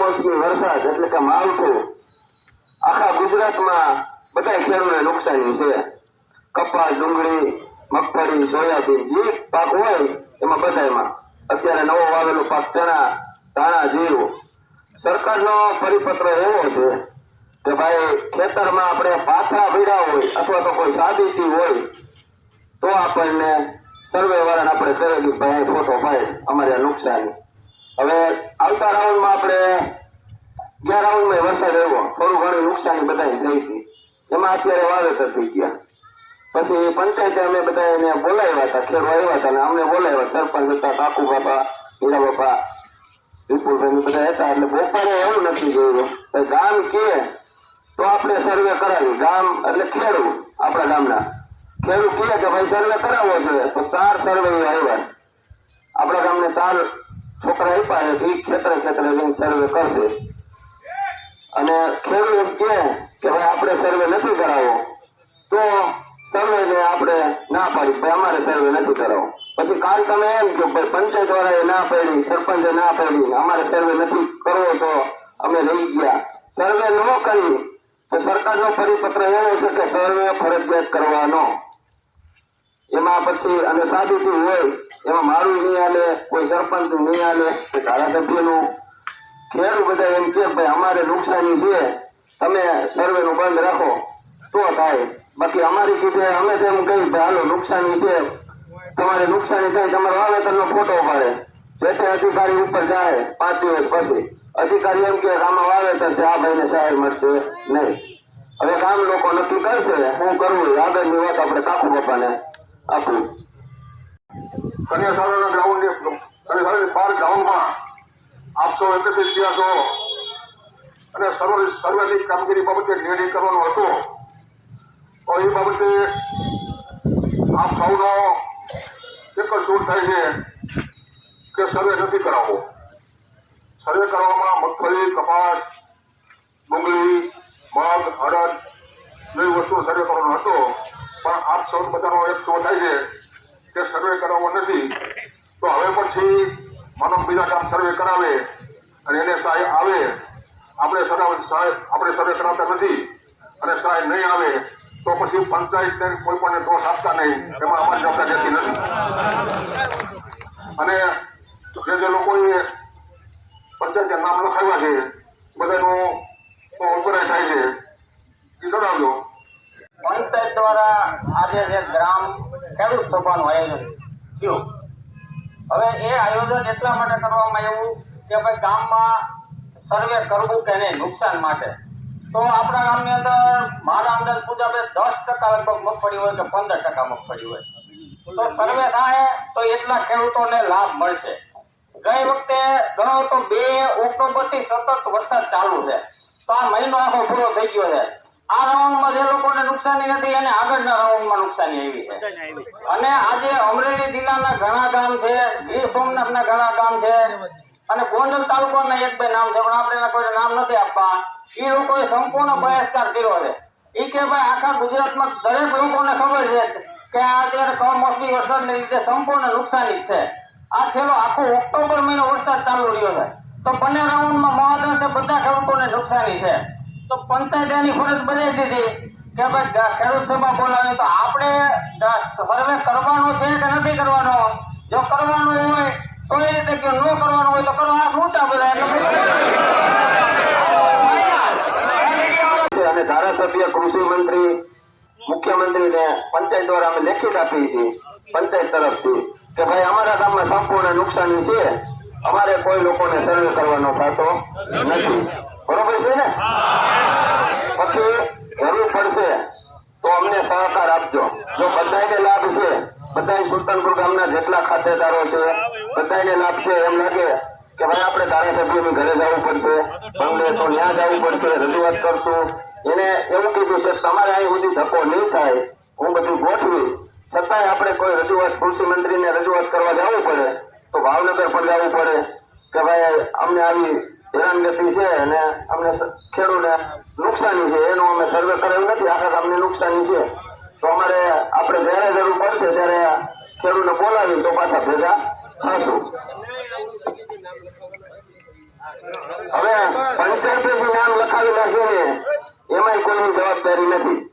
કમોસમી વરસાદ એટલે કે માવઠું. આખા ગુજરાતમાં બધા ખેડૂતોને નુકસાની છે. કપાસ, ડુંગળી, મગફળી, સોયાબીન, જે પાક હોય એમાં બધામાં અત્યારે નવો વાવેલો પાક ચણા, ધાણા, જીરું. સરકારનો પરિપત્ર એવો છે કે ભાઈ, ખેતરમાં આપણે પાથરા ભીડા હોય અથવા તો કોઈ સાબિતી હોય, તો આપણને સર્વે વાળાને આપણે કરેલી ભાઈ ફોટો ભાઈ અમારે નુકસાની. હવે આવતા રાઉન્ડમાં આપણે ગયા રાઉન્ડમાં વરસાદ આવ્યો, થોડું ઘણું નુકસાની બધાને થઈ હતી. એમાં અત્યારે વાવેતર થઈ ગયા. પછી પંચાયતે અમે બધા એને બોલાવ્યા હતા, ખેડૂત આવ્યા હતા અને અમને બોલાવ્યા, સરપંચ હતા, કાકુ બાપા, હીરા બાપા, વિપુલભાઈ બધા હતા. એટલે બપોરે એવું નથી જોયું ગામ કે તો આપણે સર્વે કરાવી. ગામ એટલે ખેડૂત, આપણા ગામના. ખેડૂત કહે કે ભાઈ સર્વે કરાવવો છે. તો ચાર સર્વે આવ્યા. આપણા ગામને ચાર છોકરા આપ્યા એ ખેતરે ખેતરે જઈને સર્વે કરશે. અને ખેડૂત કે ભાઈ આપણે સર્વે નથી કરાવો. તો સર્વે ને આપણે ના પાડી, ભાઈ અમારે સર્વે નથી કરાવો. પછી કાલ તમે એમ કે ભાઈ પંચાયત વાળાએ ના પાડી, સરપંચે ના પાડી, અમારે સર્વે નથી કરવો તો અમે રહી ગયા. સર્વે ન કરી, તો સરકારનો પરિપત્ર એવો છે કે સર્વે ફરજિયાત કરવાનો. એમાં પછી અને સાબિતી હોય, એમાં મારું નહીં હાલે કોઈ સરપંચ નહીં હાલે કે ધારાસભ્યનું. ખેડૂત બધા એમ કે ભાઈ, અમારે નુકસાની છે, તમે સર્વે નું બંધ રાખો. તો થાય. બાકી અમારી કીધે, અમે તેમ કહી હાલો, નુકસાની છે. તમારે નુકસાની થાય, તમારે વાવેતરનો ફોટો પાડે. જે તે અધિકારી ઉપર જાય, પાંચ દિવસ પછી. અધિકારી એમ કે, આમાં વાવેતર છે, આ ભાઈને સાહેબ મળશે નહીં. હવે ગામ લોકો નક્કી કરશે, હું કરવું આગળની વાત આપણે કાકુ બાપાને. આપવું કન્યા શાળાના ગ્રાઉન્ડની કન્યા શાળાની બાર ગ્રાઉન્ડમાં આપ સૌ એકત્રિત થયા છો અને સર્વ સર્વેની કામગીરી બાબતે નિર્ણય કરવાનો હતો તો એ બાબતે આપ સૌનો એક જ સૂર થાય છે કે સર્વે નથી કરાવવો સર્વે કરવામાં મગફળી કપાસ ડુંગળી મગ અડદ જેવી વસ્તુઓ સર્વે કરવાનો હતો પણ આપ સૌ બધાનો એક શો થાય છે કે સર્વે કરાવવો નથી. તો હવે પછી માનવ બીજા કામ સર્વે કરાવે અને એને સહાય આવે. આપણે સહાય આપણે સર્વે કરાવતા નથી અને સહાય નહીં આવે, તો પછી પંચાયતને કોઈ પણ દોષ આપતા નહીં. એમાં અમારી જવાબદારી રહેતી નથી. અને જે જે લોકોએ પંચાયતે નામ લખાવ્યા છે, બધાનું ઉપરાય થાય છે. એ જણાવજો. પંચાયત દ્વારા આજે જે ગ્રામ ખેડૂત સભાનું આયોજન થયું. હવે એ આયોજન એટલા માટે કરવામાં આવ્યું કે ભાઈ ગામમાં સર્વે કરવું કે નહીં નુકસાન માટે. તો આપણા ગામની અંદર મારા અંદાજ મુજબ દસ ટકા લગભગ મગફળી હોય કે પંદર ટકા મગફળી હોય. તો સર્વે થાય તો એટલા ખેડૂતોને લાભ મળશે. ગઈ વખતે ગણો તો બે ઓક્ટોબરથી સતત વરસાદ ચાલુ છે. તો આ મહિનો આખો પૂરો થઈ ગયો છે. આ રાઉન્ડમાં જે લોકોને નુકસાની નથી એને આગળના રાઉન્ડમાં નુકસાની આવી છે. અને આજે અમરેલી જિલ્લાના ઘણા ગામ છે ગીર સોમનાથના ઘણા ગામ છે અને ગોંડલ તાલુકાના એક બે નામ છે પણ આપણે એના કોઈને નામ નથી આપવા એ લોકોએ સંપૂર્ણ બહિષ્કાર કર્યો છે. એ કે ભાઈ આખા ગુજરાતમાં દરેક લોકોને ખબર છે કે આ અત્યારે કમોસમી વરસાદને લીધે સંપૂર્ણ નુકસાની છે. આ છેલ્લો આખો ઓક્ટોબર મહિનો વરસાદ ચાલુ રહ્યો છે. તો બંને રાઉન્ડમાં મહદઅંશે બધા ખેડૂતોને નુકસાની છે. તો પંચાયત એની ફરજ બજાવી દીધી કે ભાઈ ખેડૂત સભા બોલાવી, તો આપણે સર્વે કરવાનો છે કે નથી કરવાનો? જો કરવાનો હોય, તો એ રીતે કે ન કરવાનો હોય, તો કરો આ ઊંચા બધા એટલે અને ધારાસભ્ય કૃષિ મંત્રી મુખ્યમંત્રીને પંચાયત દ્વારા અમે લેખિત આપીએ છીએ, પંચાયત તરફથી, કે ભાઈ અમારા ગામમાં સંપૂર્ણ નુકસાની છે. અમારે કોઈ લોકોને સર્વે કરવાનો થતો નથી. બરોબર છે ને? પછી જરૂર પડશે તો અમને સહકાર આપજો. જો બધાને લાભ છે બધા સુલતાનપુર ગામના જેટલા ખાતેદારો છે બધાને લાભ છે એમ લાગે કે ભાઈ આપણે ધારાસભ્યની ઘરે જવું પડશે બંગલે તો ત્યાં જવું પડશે રજૂઆત કરશું. એને એવું કીધું છે તમારે અહીં સુધી ધક્કો નહીં થાય. હું બધું ગોઠવી છતાંય આપણે કોઈ રજૂઆત કૃષિ મંત્રીને રજૂઆત કરવા જવું પડે તો ભાવનગર પણ જવું પડે કે ભાઈ અમને આવી હેરાનગતિ છે અને અમને ખેડૂતને નુકસાની છે. એનું અમે સર્વે કરેલું નથી. આખા ગામને નુકસાની છે. તો અમારે, આપણે જ્યારે જરૂર પડશે ત્યારે ખેડૂતને બોલાવી તો પાછા ભેગા થશું. હવે હવે પંચાયતે જે નામ લખાવેલા છે ને, એમાંય કોઈની જવાબદારી નથી.